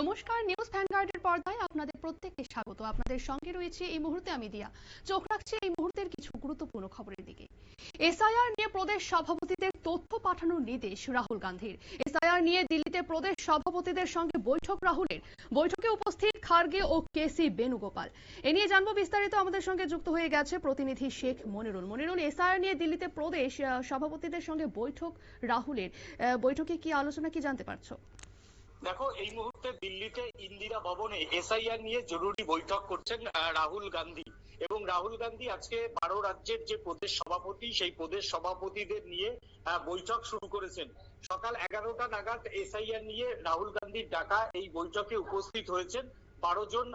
নমস্কার, নিউজ ভ্যানগার্ডের পর্দায় আপনাদের প্রত্যেককে স্বাগত। আপনাদের সঙ্গে রয়েছে এই মুহূর্তে আমি দিয়া। চোখ রাখছি এই মুহূর্তের কিছু গুরুত্বপূর্ণ খবরের দিকে। এসআইআর নিয়ে প্রদেশ সভাপতিদের তথ্য পাঠানোর নির্দেশ রাহুল গান্ধীর। এসআইআর নিয়ে দিল্লিতে প্রদেশ সভাপতিদের সঙ্গে বৈঠক রাহুলের। বৈঠকে উপস্থিত খার্গে ও কেসি বেণুগোপাল। এ নিয়ে জানব বিস্তারিত। আমাদের সঙ্গে যুক্ত হয়ে গেছে প্রতিনিধি শেখ মনিরুল। মনিরুল, এসআইআর নিয়ে দিল্লিতে প্রদেশ সভাপতিদের সঙ্গে বৈঠক রাহুলের। বৈঠকে কি আলোচনা কি জানতে পারছ? দেখো, এই মুহূর্তে দিল্লিতে ইন্দিরা ভবনে এসআইআর নিয়ে জরুরি বৈঠক করছেন রাহুল গান্ধী। এবং রাহুল গান্ধী আজকে বারো রাজ্যের যে প্রদেশ সভাপতি, সেই প্রদেশ সভাপতিদের নিয়ে বৈঠক শুরু করেছেন। সকাল এগারোটা নাগাদ এসআইআর নিয়ে রাহুল গান্ধীর ডাকা এই বৈঠকে উপস্থিত হয়েছেন। বারো জন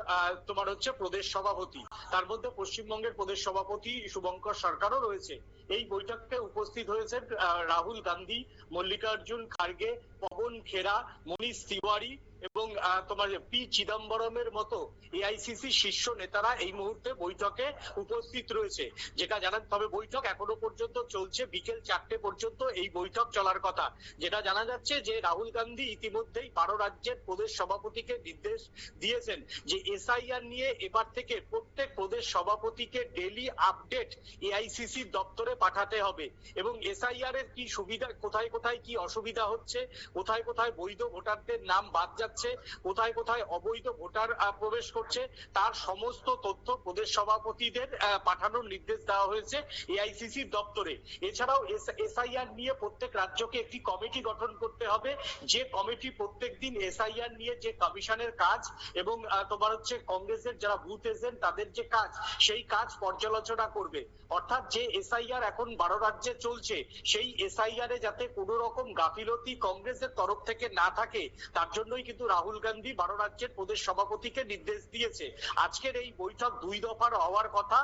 তোমার হচ্ছে প্রদেশ সভাপতি। তার মধ্যে পশ্চিমবঙ্গের প্রদেশ সভাপতি শুভঙ্কর সরকারও রয়েছে। এই বৈঠকে উপস্থিত হয়েছেন আহ, রাহুল গান্ধী মল্লিকার্জুন খার্গে পবন খেরা মনীষ তিওয়ারি এবং তোমার পি চিদম্বরমের মতো এআইসিসি শীর্ষ নেতারা এই মুহূর্তে বৈঠকে উপস্থিত রয়েছে। যেটা জানান, তবে বৈঠক এখনও পর্যন্ত চলছে, বিকেল চারটে পর্যন্ত এই বৈঠক চলার কথা। যেটা জানা যাচ্ছে যে, রাহুল গান্ধী ইতিমধ্যেই বারো রাজ্যের প্রদেশ সভাপতিকে নির্দেশ দিয়েছেন যে এসআইআর নিয়ে এবার থেকে প্রত্যেক প্রদেশ সভাপতিকে ডেলি আপডেট এআইসিসি দপ্তরে পাঠাতে হবে। এবং এসআইআর এর কি সুবিধা, কোথায় কোথায় কি অসুবিধা হচ্ছে, কোথায় কোথায় বৈধ ভোটারদের নাম বাদ যাচ্ছে, কোথায় কোথায় অবৈধ ভোটার প্রবেশ করছে, তার সমস্ত তথ্য প্রদেশ সভাপতিদের পাঠানোর নির্দেশ দেওয়া হয়েছে এআইসিসি দপ্তরে। এছাড়াও এসআইআর নিয়ে প্রত্যেক রাজ্যকে একটি কমিটি গঠন করতে হবে। যে কমিটি প্রত্যেক দিন এসআইআর নিয়ে যে কমিশনের কাজ এবং তোমার হচ্ছে কংগ্রেসের যারা বুথ এজেন্ট, তাদের যে কাজ, সেই কাজ পর্যালোচনা করবে। অর্থাৎ যে এসআইআর এখন বারো রাজ্যে চলছে, সেই এসআইআর এ যাতে কোনো রকম গাফিলতি কংগ্রেসের তরফ থেকে না থাকে, তার জন্যই কিন্তু রাহুল গান্ধী বারো রাজ্যের প্রদেশ সভাপতিকে নির্দেশ দিয়েছে, আজকের এই বৈঠক দুই দফার হওয়ার কথা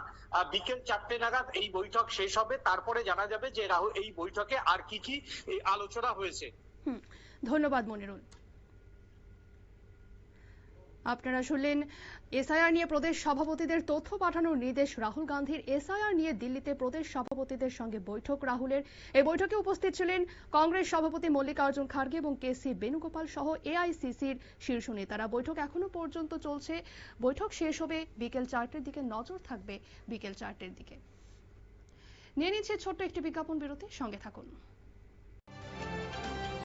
বিকেল চারটে নাগাদ এই বৈঠক শেষ হবে। তারপরে জানা যাবে যে রাহুল এই বৈঠকে আর কি কি আলোচনা হয়েছে। ধন্যবাদ মনিরুল। আপনারা শুনলেন এসআইআর নিয়ে প্রদেশ সভাপতিদের তথ্য পাঠানোর নির্দেশ রাহুল গান্ধীর। এসআইআর নিয়ে দিল্লিতে প্রদেশ সভাপতিদের সঙ্গে বৈঠক রাহুলের। এই বৈঠকে উপস্থিত ছিলেন কংগ্রেস সভাপতি মল্লিকার্জুন খার্গে এবং কে সি বেণুগোপাল সহ এআইসিসির শীর্ষ নেতারা। বৈঠক এখনও পর্যন্ত চলছে। বৈঠক শেষ হবে বিকেল চারটের দিকে। নজর থাকবে বিকেল চারটের দিকে। নিয়ে নিচ্ছে ছোট্ট একটি বিজ্ঞাপন বিরতি। সঙ্গে থাকুন।